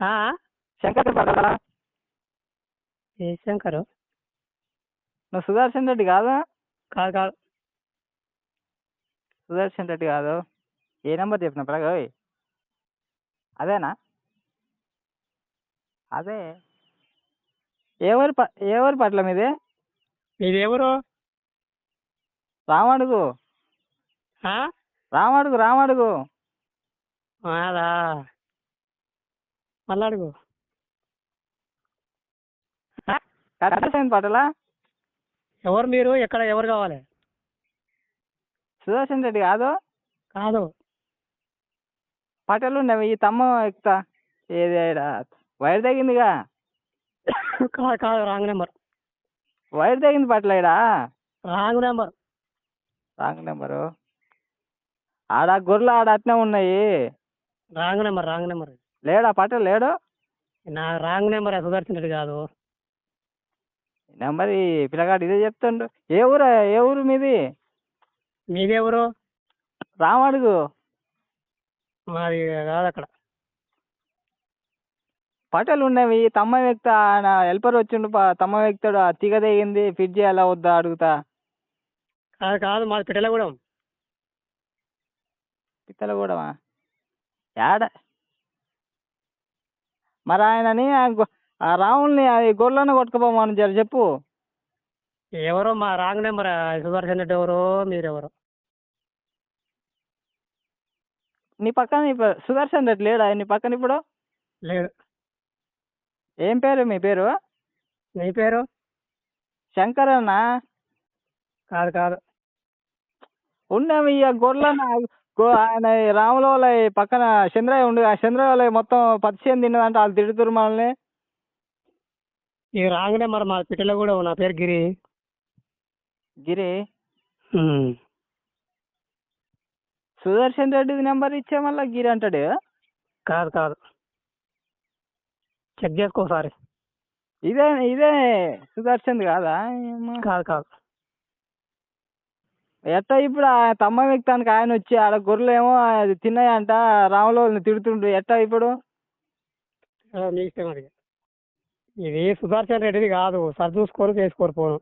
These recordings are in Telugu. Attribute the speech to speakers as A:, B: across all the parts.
A: శంకర్ పడాలా
B: ఏ శంకరు?
A: నువ్వు సుదర్శన్ రెడ్డి కాదు?
B: కాదు కాదు.
A: సుదర్శన్ రెడ్డి కాదు. ఏ నెంబర్ చెప్పిన ప్రగా ఓయ్. అదేనా? అదే. ఎవరు ప ఎవరు పట్ల మీది
B: మీది ఎవరు
A: రామడుగు? రామడుగు రామడుగు.
B: మళ్ళీ అడుగు
A: పట్టలా
B: ఎవరు మీరు? ఎక్కడ? ఎవరు కావాలి?
A: సుదర్శన్ రెడ్డి కాదు?
B: కాదు.
A: పట్టలు ఉన్నవి ఈ తమ్మ ఎక్కుతా. ఏది వైర్ తగిందిగా?
B: కాదు కాదు. Wrong number.
A: వైర్ తగింది పట్ల ఈడ
B: రాంగ్ నెంబర్.
A: Wrong number. ఆడ? గొర్రెలు ఆడ? అట్నే ఉన్నాయి.
B: Wrong number wrong number.
A: లేడా? పట్ట లేడు?
B: నా రాంగ్ నెంబర్ సుదర్శన్ రెడ్డి కాదు.
A: నెంబర్ ఈ పిల్లగాడు ఇదే చెప్తుండు. ఏ ఊరు? ఏ ఊరు మీది?
B: మీది ఎవరు?
A: రామడుగు
B: మాది కాదు అక్కడ.
A: పట్టలు ఉన్నవి. తమ్మ వ్యక్తి ఆయన హెల్పర్ వచ్చిండు ప- తమ్మ వ్యక్తాడు ఆ తీగ తెగింది. ఫిట్ చేయాలా వద్దా అడుగుతా.
B: కాదు కాదు మాది పిట్టలగూడెం.
A: కూడా యాడ? మరి ఆయనని ఆ రాముల్ని అది గొర్రెలను కొట్టుకుపోమని జర చెప్పు.
B: ఎవరో మా రాంగ్ నెంబర్ సుదర్శన్ రెడ్డి ఎవరు మీరెవరు.
A: నీ పక్కన ఇప్పుడు సుదర్శన్ రెడ్డి లేడా? నీ పక్కన ఇప్పుడు?
B: లేడు.
A: ఏం పేరు మీ పేరు?
B: నీ పేరు?
A: శంకర్ అన్న
B: కాదు కాదు.
A: ఉన్నవి ఇక గొర్రెలను గో- ఆయన ఈ రాముల వాళ్ళ ఈ పక్కన చంద్రయ్య ఉండు ఆ చంద్రయ్య మొత్తం చేను తిన్నదంటే వాళ్ళు తిడుతురు మనల్ని.
B: ఈ రాంగ్ నెంబర్ మా పిట్టలగూడెం నా పేరు గిరి.
A: గిరి?
B: ఉమ్.
A: సుదర్శన్ రెడ్డి నెంబర్ ఇచ్చే మళ్ళీ గిరి అంటాడు?
B: కాదు కాదు. చెక్ చేసుకో ఒకసారి.
A: ఇదే ఇదే సుదర్శన్ కాదా.
B: కాదు కాదు.
A: ఎట్ట ఇప్పుడు ఆ తమ్మ వ్యక్తానికి ఆయన వచ్చి ఆడ గొర్రెలు ఏమో అది తిన్నాయంట రాముల తిడుతుండ్రు. ఎట్ట ఇప్పుడు?
B: ఇష్టం అది. ఇది సుదర్శన్ రెడ్డిది కాదు. సరి చూసుకొని చేసుకోరు పోను.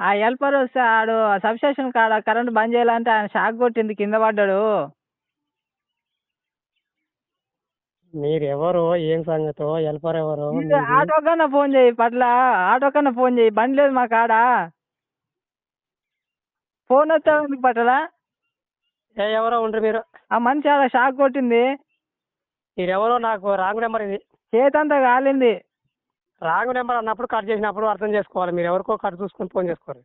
A: ఆ హెల్పర్ వస్తే ఆడు సబ్స్టేషన్ కాడ కరెంట్ బంద్ చేయాలంటే ఆయన షాక్ కొట్టింది కింద పడ్డాడు.
B: మీరు ఎవరు ఏం సంగతో హెల్పర్ ఎవరు
A: ఆటో కన్నా ఫోన్ చేయి పట్ల. ఆటో కన్నా ఫోన్ చేయి. బండి లేదు మా కాడ ఫోన్ వస్తా ఎందుకు పట్టలా?
B: ఏ ఎవరో ఉండరు మీరు.
A: ఆ మనిషి ఆడ షాక్ కొట్టింది.
B: మీరెవరో నాకు రాంగ్ నెంబర్ ఇది.
A: చేతంతా కాలింది.
B: రాంగ్ నెంబర్ అన్నప్పుడు కట్ చేసినప్పుడు అర్థం చేసుకోవాలి. మీరు ఎవరికో కట్ చూసుకొని ఫోన్ చేసుకోరు.